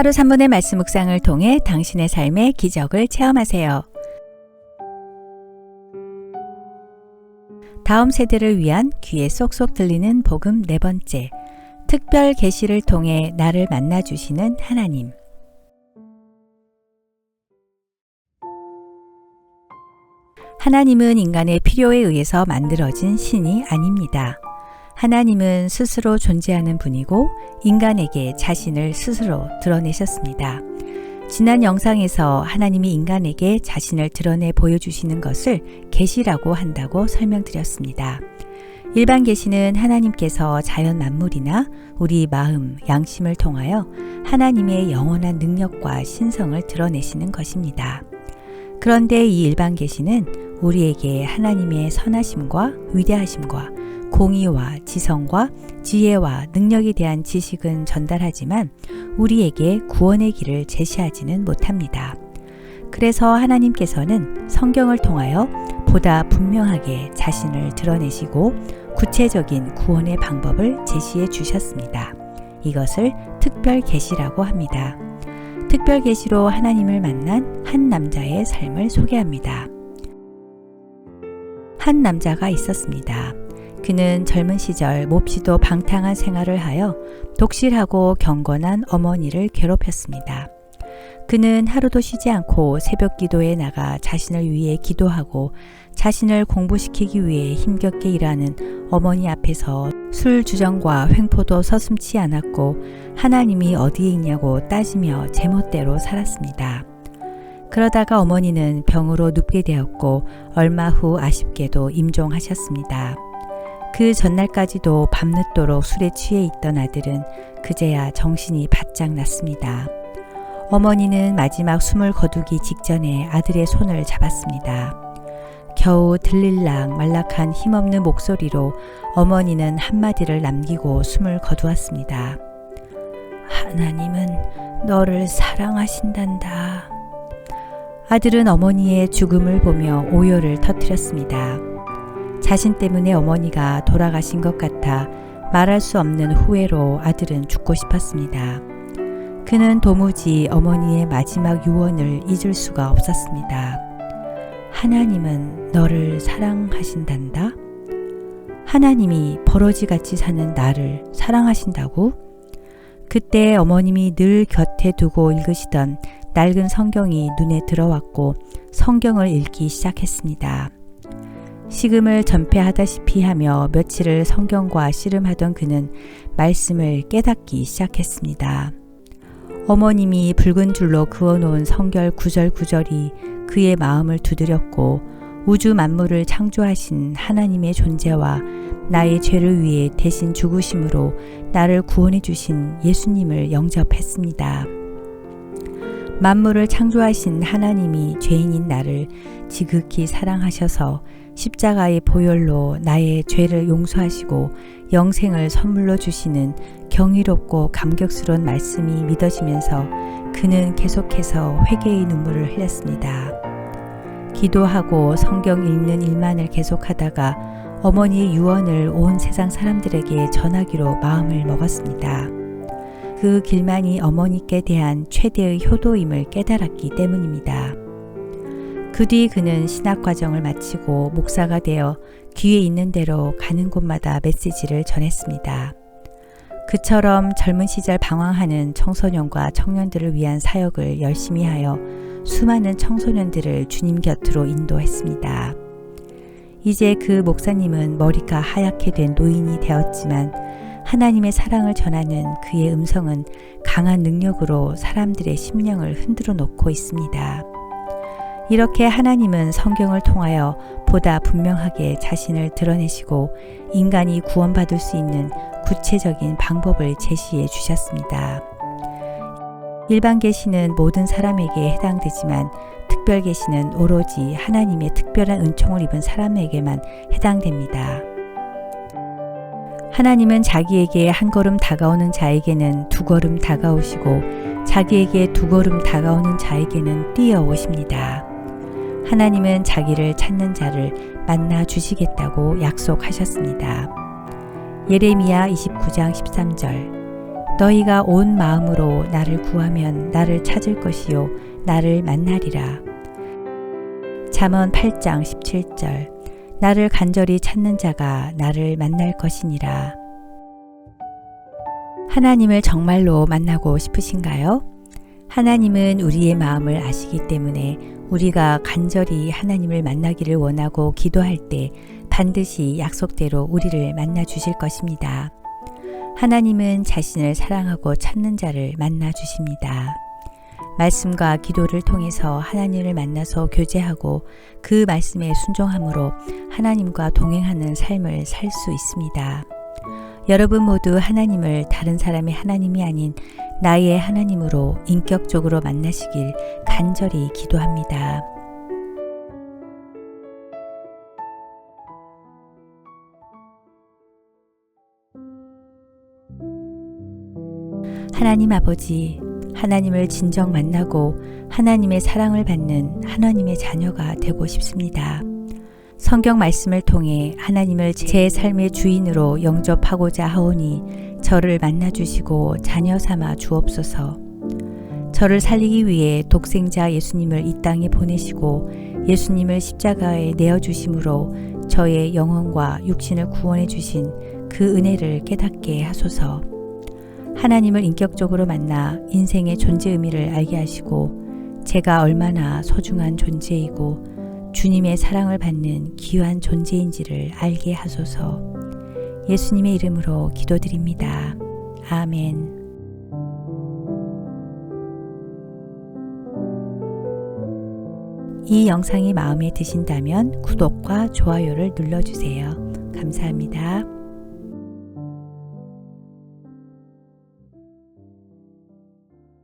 하루 3분의 말씀 묵상을 통해 당신의 삶의 기적을 체험하세요. 다음 세대를 위한 귀에 쏙쏙 들리는 복음 네 번째. 특별 계시를 통해 나를 만나 주시는 하나님. 하나님은 인간의 필요에 의해서 만들어진 신이 아닙니다. 하나님은 스스로 존재하는 분이고 인간에게 자신을 스스로 드러내셨습니다. 지난 영상에서 하나님이 인간에게 자신을 드러내 보여주시는 것을 계시라고 한다고 설명드렸습니다. 일반 계시는 하나님께서 자연 만물이나 우리 마음, 양심을 통하여 하나님의 영원한 능력과 신성을 드러내시는 것입니다. 그런데 이 일반 계시는 우리에게 하나님의 선하심과 위대하심과 공의와 지성과 지혜와 능력에 대한 지식은 전달하지만 우리에게 구원의 길을 제시하지는 못합니다. 그래서 하나님께서는 성경을 통하여 보다 분명하게 자신을 드러내시고 구체적인 구원의 방법을 제시해 주셨습니다. 이것을 특별 계시라고 합니다. 특별 계시로 하나님을 만난 한 남자의 삶을 소개합니다. 한 남자가 있었습니다. 그는 젊은 시절 몹시도 방탕한 생활을 하여 독실하고 경건한 어머니를 괴롭혔습니다. 그는 하루도 쉬지 않고 새벽 기도에 나가 자신을 위해 기도하고 자신을 공부시키기 위해 힘겹게 일하는 어머니 앞에서 술 주정과 횡포도 서슴치 않았고 하나님이 어디에 있냐고 따지며 제멋대로 살았습니다. 그러다가 어머니는 병으로 눕게 되었고 얼마 후 아쉽게도 임종하셨습니다. 그 전날까지도 밤늦도록 술에 취해 있던 아들은 그제야 정신이 바짝 났습니다. 어머니는 마지막 숨을 거두기 직전에 아들의 손을 잡았습니다. 겨우 들릴랑 말락한 힘없는 목소리로 어머니는 한마디를 남기고 숨을 거두었습니다. 하나님은 너를 사랑하신단다. 아들은 어머니의 죽음을 보며 오열을 터뜨렸습니다. 자신 때문에 어머니가 돌아가신 것 같아 말할 수 없는 후회로 아들은 죽고 싶었습니다. 그는 도무지 어머니의 마지막 유언을 잊을 수가 없었습니다. 하나님은 너를 사랑하신단다? 하나님이 버러지 같이 사는 나를 사랑하신다고? 그때 어머님이 늘 곁에 두고 읽으시던 낡은 성경이 눈에 들어왔고 성경을 읽기 시작했습니다. 식음을 전폐하다시피 하며 며칠을 성경과 씨름하던 그는 말씀을 깨닫기 시작했습니다. 어머님이 붉은 줄로 그어놓은 성결 구절구절이 그의 마음을 두드렸고 우주 만물을 창조하신 하나님의 존재와 나의 죄를 위해 대신 죽으심으로 나를 구원해 주신 예수님을 영접했습니다. 만물을 창조하신 하나님이 죄인인 나를 지극히 사랑하셔서 십자가의 보혈로 나의 죄를 용서하시고 영생을 선물로 주시는 경이롭고 감격스러운 말씀이 믿어지면서 그는 계속해서 회개의 눈물을 흘렸습니다. 기도하고 성경 읽는 일만을 계속하다가 어머니의 유언을 온 세상 사람들에게 전하기로 마음을 먹었습니다. 그 길만이 어머니께 대한 최대의 효도임을 깨달았기 때문입니다. 그 뒤 그는 신학 과정을 마치고 목사가 되어 귀에 있는 대로 가는 곳마다 메시지를 전했습니다. 그처럼 젊은 시절 방황하는 청소년과 청년들을 위한 사역을 열심히 하여 수많은 청소년들을 주님 곁으로 인도했습니다. 이제 그 목사님은 머리가 하얗게 된 노인이 되었지만 하나님의 사랑을 전하는 그의 음성은 강한 능력으로 사람들의 심령을 흔들어 놓고 있습니다. 이렇게 하나님은 성경을 통하여 보다 분명하게 자신을 드러내시고 인간이 구원받을 수 있는 구체적인 방법을 제시해 주셨습니다. 일반 계시는 모든 사람에게 해당되지만 특별 계시는 오로지 하나님의 특별한 은총을 입은 사람에게만 해당됩니다. 하나님은 자기에게 한 걸음 다가오는 자에게는 두 걸음 다가오시고 자기에게 두 걸음 다가오는 자에게는 뛰어오십니다. 하나님은 자기를 찾는 자를 만나 주시겠다고 약속하셨습니다. 예레미야 29장 13절 너희가 온 마음으로 나를 구하면 나를 찾을 것이요 나를 만나리라. 잠언 8장 17절 나를 간절히 찾는 자가 나를 만날 것이니라. 하나님을 정말로 만나고 싶으신가요? 하나님은 우리의 마음을 아시기 때문에 우리가 간절히 하나님을 만나기를 원하고 기도할 때 반드시 약속대로 우리를 만나 주실 것입니다. 하나님은 자신을 사랑하고 찾는 자를 만나 주십니다. 말씀과 기도를 통해서 하나님을 만나서 교제하고 그 말씀에 순종함으로 하나님과 동행하는 삶을 살 수 있습니다. 여러분 모두 하나님을 다른 사람의 하나님이 아닌 나의 하나님으로 인격적으로 만나시길 간절히 기도합니다. 하나님 아버지, 하나님을 진정 만나고 하나님의 사랑을 받는 하나님의 자녀가 되고 싶습니다. 성경 말씀을 통해 하나님을 제 삶의 주인으로 영접하고자 하오니 저를 만나 주시고 자녀 삼아 주옵소서. 저를 살리기 위해 독생자 예수님을 이 땅에 보내시고 예수님을 십자가에 내어 주심으로 저의 영혼과 육신을 구원해 주신 그 은혜를 깨닫게 하소서. 하나님을 인격적으로 만나 인생의 존재 의미를 알게 하시고 제가 얼마나 소중한 존재이고 주님의 사랑을 받는 귀한 존재인지를 알게 하소서. 예수님의 이름으로 기도드립니다. 아멘. 이 영상이 마음에 드신다면 구독과 좋아요를 눌러주세요. 감사합니다.